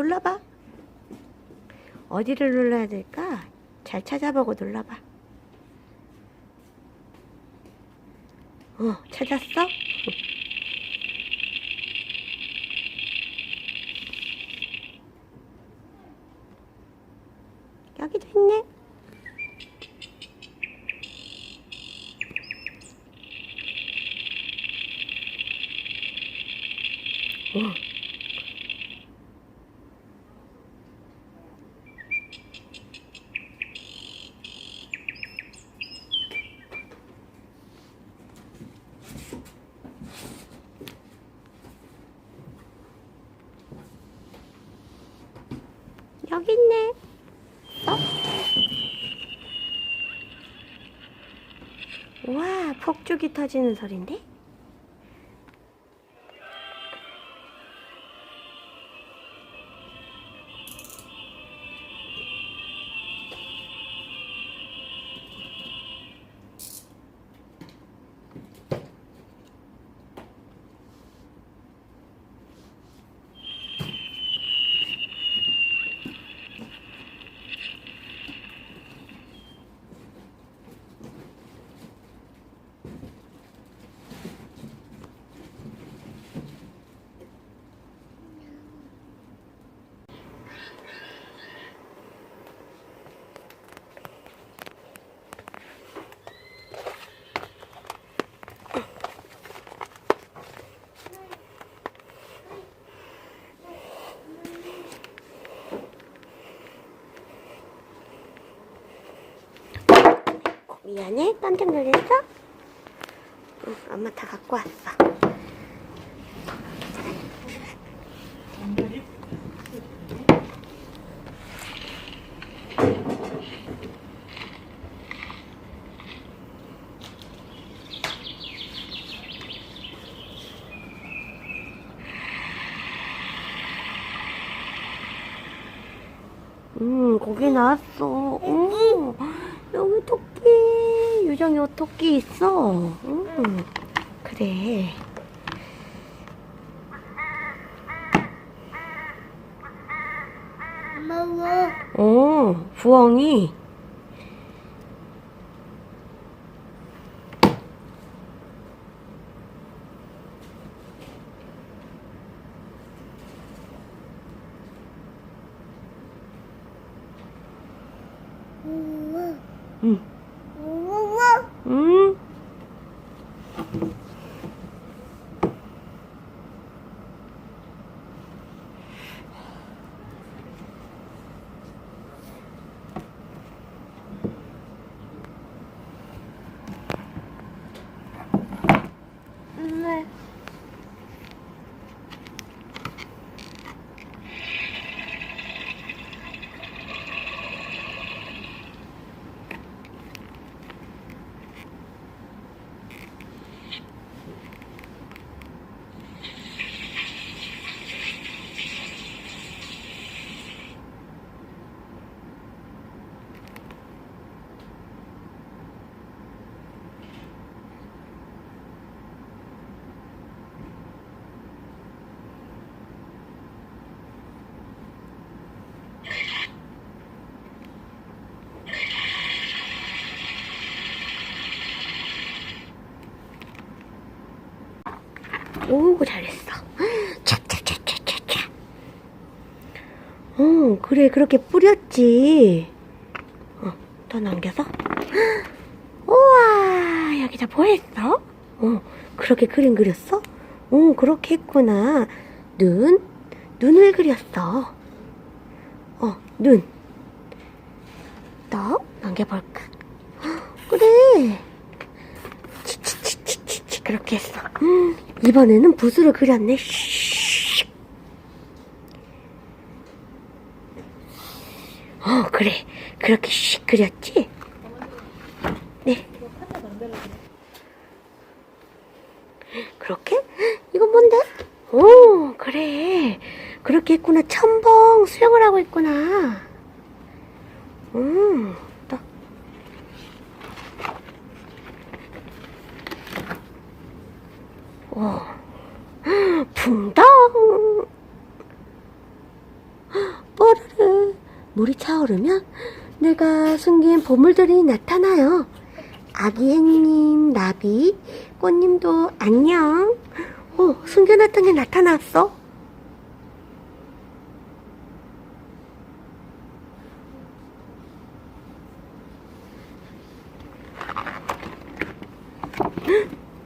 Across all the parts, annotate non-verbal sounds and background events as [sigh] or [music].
눌러봐. 어디를 눌러야 될까? 잘 찾아보고 눌러봐. 어, 찾았어? 여기도 있네. 어. 여기 있네. 어? 와, 폭죽이 터지는 소린데? 미안해? 깜짝 놀랐어? 응, 엄마 다 갖고 왔어. 음, 고기 나왔어. 음, 여기 토 옷 토끼 있어. 음, 그래. 고마워. 어, 부엉이. 응, 우와. 응. 네. 오, 잘했어. 차차차차차차. 어, 그래, 그렇게 뿌렸지. 어, 더 남겨서. [gasps] 우와, 여기다 뭐 했어? 어, 그렇게 그림 그렸어? 어, 그렇게 했구나. 눈, 눈을 그렸어. 어, 눈. 더 남겨볼까? [gasps] 그래. 치치치치치 그렇게 했어. 음, 이번에는 붓으로 그렸네. 슉. 어, 그래. 그렇게 씩 그렸지? 네. 그렇게? 이건 뭔데? 오, 그래. 그렇게 했구나. 첨벙 수영을 하고 있구나. 음, 또. 오. 붕덩. 물이 차오르면 내가 숨긴 보물들이 나타나요. 아기 햇님, 나비, 꽃님도 안녕. 어, 숨겨놨던 게 나타났어.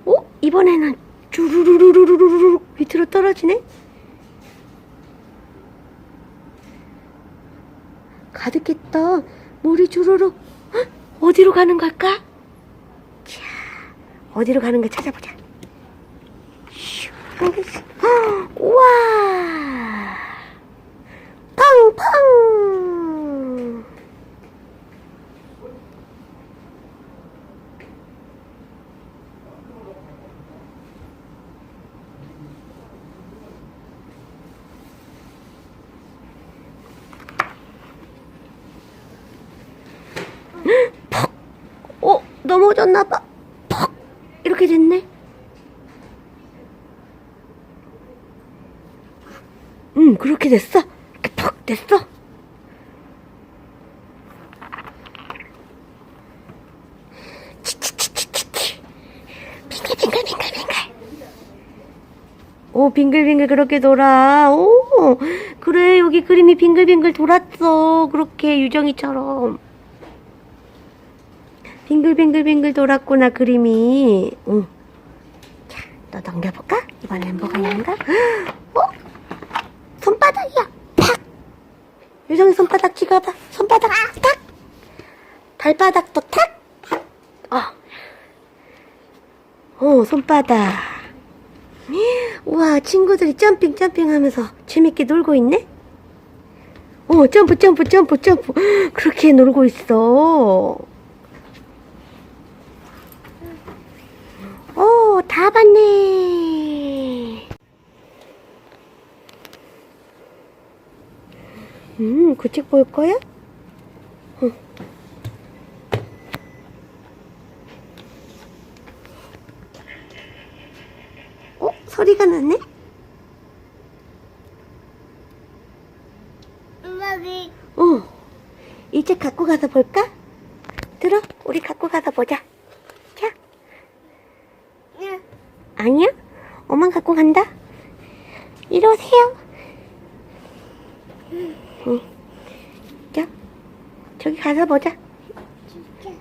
어? 이번에는 주르르르르르르 밑으로 떨어지네? 가득했다. 물이 주르르. 헉, 어디로 가는 걸까? 자, 어디로 가는가 찾아보자. 헉, 우와! 팡팡! 어, 넘어졌나봐. 퍽! 이렇게 됐네. 응, 그렇게 됐어. 이렇게 퍽 됐어. 오, 빙글빙글 그렇게 돌아. 오, 그래, 여기 그림이 빙글빙글 돌았어. 그렇게 유정이처럼. 빙글빙글빙글 돌았구나 그림이 응. 자, 또 넘겨볼까? 이번엔 뭐가 있는가? 어? 손바닥이야 팍! 유정이 손바닥 찍어봐 손바닥 탁! 발바닥도 탁! 어. 어 손바닥 우와 친구들이 점핑 점핑 하면서 재밌게 놀고 있네 어 점프 점프 점프 점프 그렇게 놀고 있어 오, 다 봤네. 음, 그 책 볼 거야? 응. 어, 소리가 나네? 엄마기 어. 이책 갖고 가서 볼까? 들어, 우리 갖고 가서 보자. 자. 야 아니야? 엄마 갖고 간다. 이리 오세요. 응. 자, 저기 가서 보자.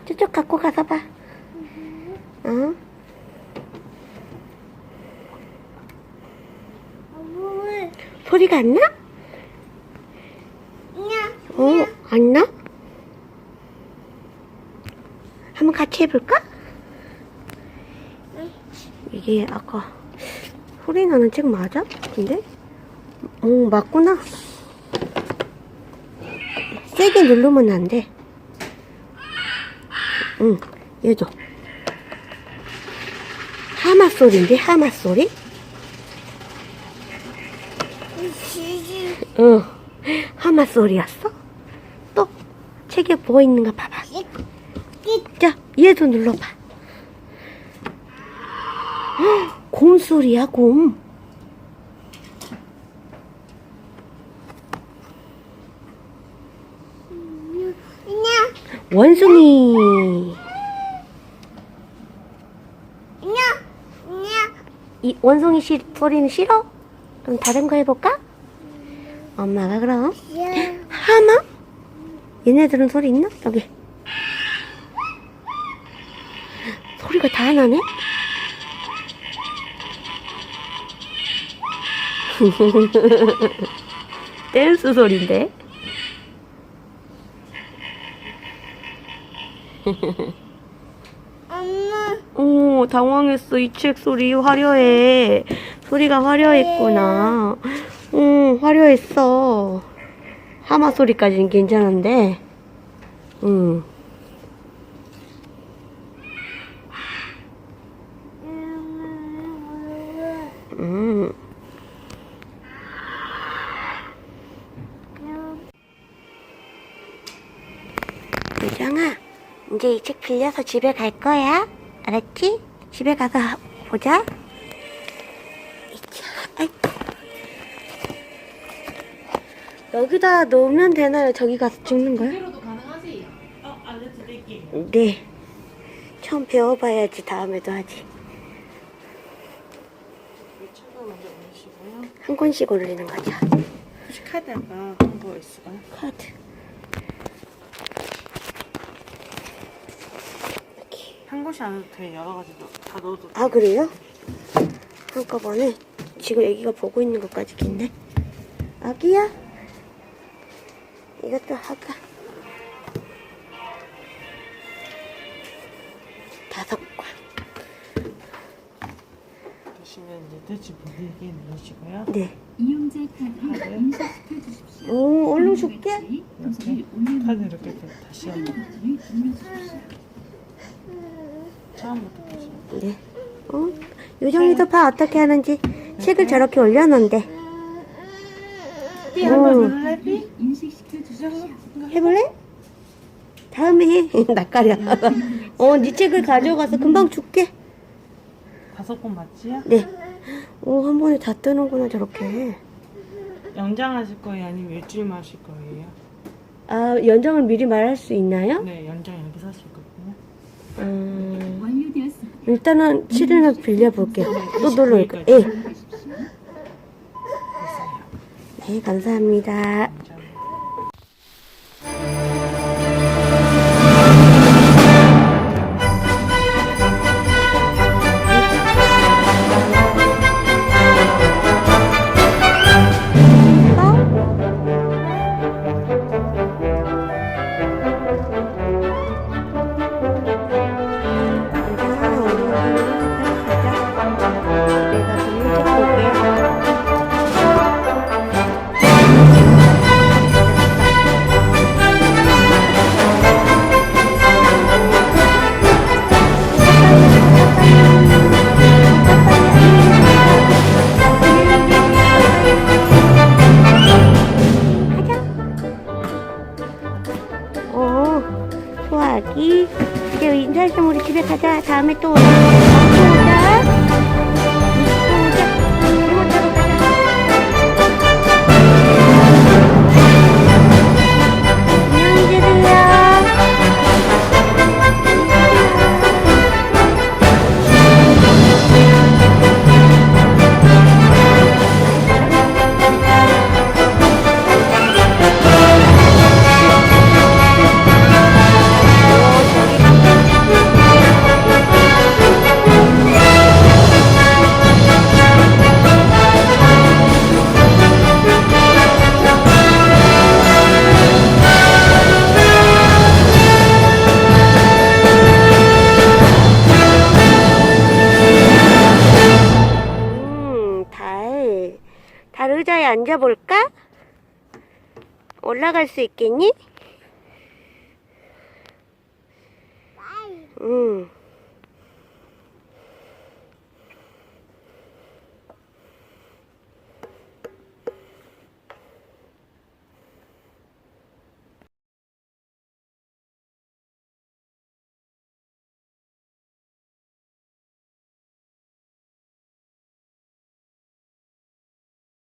저쪽 갖고 가서 봐. 어? 엄마 소리가 안 나? 야 어, 안 나? 한번 같이 해볼까? 이게 아까 소리 나는 책 맞아? 근데? 어, 맞구나. 세게 누르면 안 돼. 응, 얘도. 하마 소리인데, 하마 소리? 응, 하마 소리였어? 또, 책에 뭐 있는가 봐봐. 자, 얘도 눌러봐. 헉, 곰 소리야, 곰. 야 원숭이. 이 원숭이 시, 소리는 싫어? 그럼 다른 거 해볼까? 엄마가 그럼. 야 하마? 얘네들은 소리 있나? 여기. 소리가 다 나네? [laughs] 댄스 소리인데? 엄마 오, 당황했어. 이 책 소리 화려해. 소리가 화려했구나. 응, 화려했어. 하마 소리까지는 괜찮은데. 응. 음. 유정아, 이제 이 책 빌려서 집에 갈 거야. 알았지? 집에 가서 보자. 여기다 놓으면 되나요? 저기 가서? 그대로도 가능하지? 어, 알려드릴게요. 네. 처음 배워봐야지 다음에도 하지. 2,000원 먼저 올리시고요. 한 권씩 올리는 거죠. 혹시 카드가 한거 있어요? 카드. 이렇게. 한 곳이 안 해도 돼. 여러 가지 넣- 다 넣어도 돼. 아 그래요? 한꺼번에 지금 애기가 보고 있는 것까지 있네. 아기야? 이것도 할까? 다섯 권. 보시면 이제 돼지 보내기 누르시고요. 네. 이용자 카드 인식시켜 주십시오. 오, 얼른 줄게. 이렇게 카드 이렇게 해서 다시 한번. 처음부터. 네. 어? 요정이도 봐 어떻게 하는지 책을 저렇게 올려놓은데 삐 한번 삐? 인식시켜 주십시오. 해볼래? 다음에 해. [laughs] 낯가려. 어, 네 책을 가져가서 금방 줄게. 다섯 번 맞지요? 네. 오, 한 번에 다 뜨는구나 저렇게. 연장하실 거예요? 아니면 일주일만 하실 거예요? 아, 연장을 미리 말할 수 있나요? 네, 연장 여기서 하실 거거든요. 음. 일단은 7일은 빌려볼게요. 또 놀러 올까? 예. 네, 감사합니다. 올라갈 수 있겠니? 음.